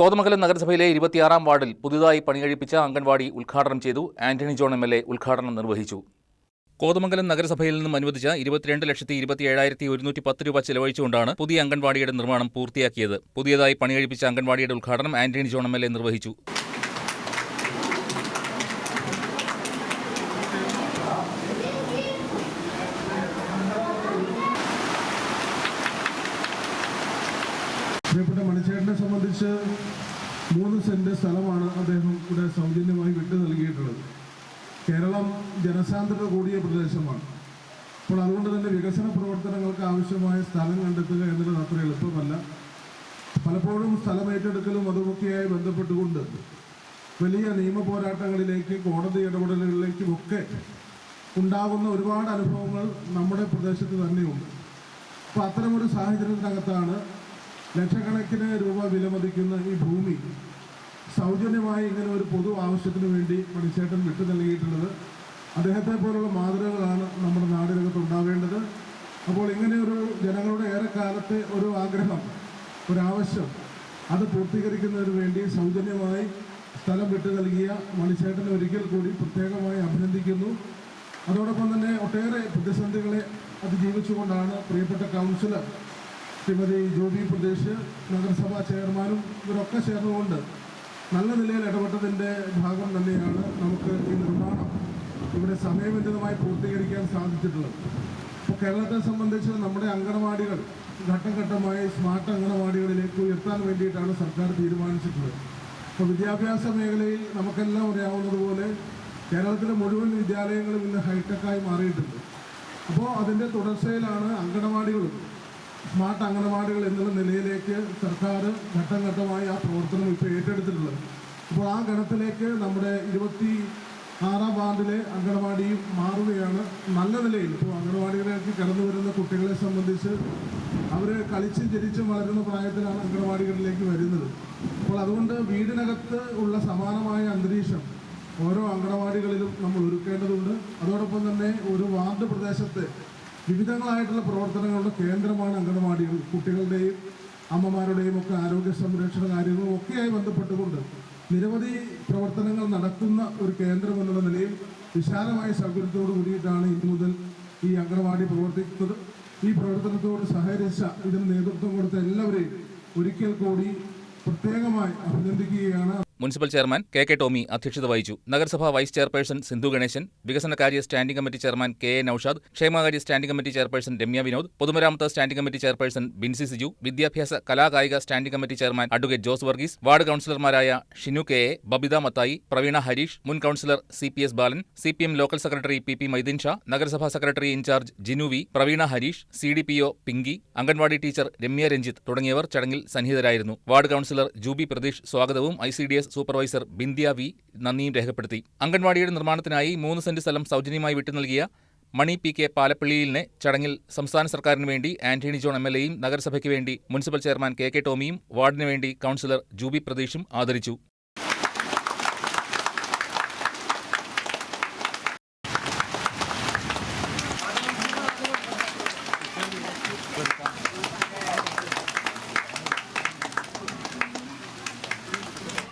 കോതമംഗലം നഗരസഭയിലെ ഇരുപത്തിയാറാം വാർഡിൽ പുതുതായി പണികഴിപ്പിച്ച അംഗൻവാടി ഉദ്ഘാടനം ചെയ്തു Antony John M L A ഉദ്ഘാടനം നിർവഹിച്ചു. കോതമംഗലം നഗരസഭയിൽ നിന്നും അനുവദിച്ച ഇരുപത്തിരണ്ട് ലക്ഷത്തി ഇരുപത്തിയേഴായിരത്തി ഒരുന്നൂറ്റി പത്ത് രൂപ ചെലവഴിച്ചുകൊണ്ടാണ് പുതിയ അംഗൻവാടിയുടെ നിർമ്മാണം പൂർത്തിയാക്കിയത്. പുതിയതായി പണികഴിപ്പിച്ച അംഗൻവാടിയുടെ ഉദ്ഘാടനം Antony John M L A നിർവഹിച്ചു. പ്രിയപ്പെട്ട മണിച്ചേട്ടനെ സംബന്ധിച്ച് മൂന്ന് സെന്റ് സ്ഥലമാണ് അദ്ദേഹം ഇവിടെ സൗജന്യമായി വിട്ടു നൽകിയിട്ടുള്ളത്. കേരളം ജനസാന്ദ്രത കൂടിയ പ്രദേശമാണ്. അപ്പോൾ അതുകൊണ്ട് തന്നെ വികസന പ്രവർത്തനങ്ങൾക്ക് ആവശ്യമായ സ്ഥലം കണ്ടെത്തുക എന്നുള്ളത് അത്ര എളുപ്പമല്ല. പലപ്പോഴും സ്ഥലം ഏറ്റെടുക്കലും അതുമൊക്കെയായി ബന്ധപ്പെട്ടുകൊണ്ട് വലിയ നിയമ പോരാട്ടങ്ങളിലേക്ക് കോടതി ഇടപെടലുകളിലേക്കും ഒക്കെ ഉണ്ടാകുന്ന ഒരുപാട് അനുഭവങ്ങൾ നമ്മുടെ പ്രദേശത്ത് തന്നെയുണ്ട്. അപ്പോൾ അത്തരമൊരു സാഹചര്യത്തിനകത്താണ് ലക്ഷക്കണക്കിന് രൂപ വിലമതിക്കുന്ന ഈ ഭൂമി സൗജന്യമായി ഇങ്ങനെ ഒരു പൊതു ആവശ്യത്തിന് വേണ്ടി മണിച്ചേട്ടൻ വിട്ടു നൽകിയിട്ടുള്ളത്. അദ്ദേഹത്തെ പോലുള്ള മാതൃകകളാണ് നമ്മുടെ നാടിനകത്ത് ഉണ്ടാവേണ്ടത്. അപ്പോൾ ഇങ്ങനെ ഒരു ജനങ്ങളുടെ ഏറെക്കാലത്തെ ഒരു ആഗ്രഹം ഒരാവശ്യം അത് പൂർത്തീകരിക്കുന്നതിന് വേണ്ടി സൗജന്യമായി സ്ഥലം വിട്ടു നൽകിയ മണിച്ചേട്ടനെ ഒരിക്കൽ കൂടി പ്രത്യേകമായി അഭിനന്ദിക്കുന്നു. അതോടൊപ്പം തന്നെ ഒട്ടേറെ പ്രതിസന്ധികളെ അതിജീവിച്ചുകൊണ്ടാണ് പ്രിയപ്പെട്ട കൗൺസിലർ ശ്രീമതി ജോബി പ്രദേശ് നഗരസഭാ ചെയർമാനും ഇവരൊക്കെ ചേർന്നുകൊണ്ട് നല്ല നിലയിൽ ഇടപെട്ടതിന്റെ ഭാഗം തന്നെയാണ് നമുക്ക് ഈ നിർമ്മാണം ഇവിടെ സമയബന്ധിതമായി പൂർത്തീകരിക്കാൻ സാധിച്ചിട്ടുള്ളത്. ഇപ്പോൾ കേരളത്തെ സംബന്ധിച്ച് നമ്മുടെ അങ്കണവാടികൾ ഘട്ടം ഘട്ടമായി സ്മാർട്ട് അങ്കണവാടികളിലേക്ക് ഉയർത്താൻ വേണ്ടിയിട്ടാണ് സർക്കാർ തീരുമാനിച്ചിട്ടുള്ളത്. അപ്പോൾ വിദ്യാഭ്യാസ മേഖലയിൽ നമുക്കെല്ലാം അറിയാവുന്നതുപോലെ കേരളത്തിലെ മുഴുവൻ വിദ്യാലയങ്ങളും ഇന്ന് ഹൈടെക്കായി മാറിയിട്ടുണ്ട്. അപ്പോൾ അതിന്റെ തുടർച്ചയിലാണ് അങ്കണവാടികളും സ്മാർട്ട് അംഗനവാടികൾ എന്നുള്ള നിലയിലേക്ക് സർക്കാർ ഘട്ടം ഘട്ടമായി ആ പ്രവർത്തനം ഇപ്പോൾ ഏറ്റെടുത്തിട്ടുള്ളത്. അപ്പോൾ ആ ഗണത്തിലേക്ക് നമ്മുടെ ഇരുപത്തി ആറാം വാർഡിലെ അംഗനവാടിയും മാറുകയാണ്. നല്ല നിലയിൽ ഇപ്പോൾ അംഗനവാടികളിലേക്ക് കടന്നു വരുന്ന കുട്ടികളെ സംബന്ധിച്ച് അവർ കളിച്ചും ജനിച്ചും വളരുന്ന പ്രായത്തിലാണ് അംഗനവാടികളിലേക്ക് വരുന്നത്. അപ്പോൾ അതുകൊണ്ട് വീടിനകത്ത് ഉള്ള സമാനമായ അന്തരീക്ഷം ഓരോ അംഗനവാടികളിലും നമ്മൾ ഒരുക്കേണ്ടതുണ്ട്. അതോടൊപ്പം തന്നെ ഒരു വാർഡ് പ്രദേശത്തെ വിവിധങ്ങളായിട്ടുള്ള പ്രവർത്തനങ്ങളുടെ കേന്ദ്രമാണ് അംഗനവാടികൾ. കുട്ടികളുടെയും അമ്മമാരുടെയും ഒക്കെ ആരോഗ്യ സംരക്ഷണ കാര്യങ്ങളും ഒക്കെയായി ബന്ധപ്പെട്ടുകൊണ്ട് നിരവധി പ്രവർത്തനങ്ങൾ നടക്കുന്ന ഒരു കേന്ദ്രം എന്നുള്ള നിലയിൽ വിശാലമായ സൗകര്യത്തോട് കൂടിയിട്ടാണ് ഇന്നു മുതൽ ഈ അംഗനവാടി പ്രവർത്തിക്കുന്നത്. ഈ പ്രവർത്തനത്തോട് സഹകരിച്ച ഇതിന് നേതൃത്വം കൊടുത്ത എല്ലാവരെയും ഒരിക്കൽ കൂടി പ്രത്യേകമായി municipal chairman K K Tomy അധ്യക്ഷത വഹിച്ചു. നഗരസഭാ വൈസ് ചെയർപേഴ്സൺ സിന്ധു ഗണേശൻ വികസനകാര്യ standing committee chairman K A Noushad ക്ഷേമകാര്യ standing committee chairperson Ramya Vinod പൊതുമരാമത്ത് standing committee chairperson Binsy Siju വിദ്യാഭ്യാസ കലാകായിക standing committee chairman advocate Jose Varghese ward കൌൺസിലർമാരായ Shinu K A Babitha Mathai Praveena Harish മുൻ councillor C P S Balan C P M local secretary P P Maideen Shah നഗരസഭാ secretary in charge Jinu V Praveena Harish C D P O Pinky anganwadi teacher Ramya Ranjith തുടങ്ങിയവർ ചടങ്ങിൽ സന്നിഹിതരായിരുന്നു. Ward councillor Jubi Pratheesh സ്വാഗതവും I C D S supervisor Bindya V നന്ദിയും രേഖപ്പെടുത്തി. അംഗൻവാടിയുടെ നിർമ്മാണത്തിനായി മൂന്ന് saint സ്ഥലം സൗജന്യമായി വിട്ടു നൽകിയ മണി പി കെ പാലപ്പള്ളിയിലിനെ ചടങ്ങിൽ സംസ്ഥാന സർക്കാരിന് വേണ്ടി ആന്റണി ജോൺ എം എൽ എയും നഗരസഭയ്ക്ക് വേണ്ടി മുനിസിപ്പൽ ചെയർമാൻ കെ കെ ടോമിയും വാർഡിന് വേണ്ടി കൗൺസിലർ ജൂബി പ്രതീഷും ആദരിച്ചു.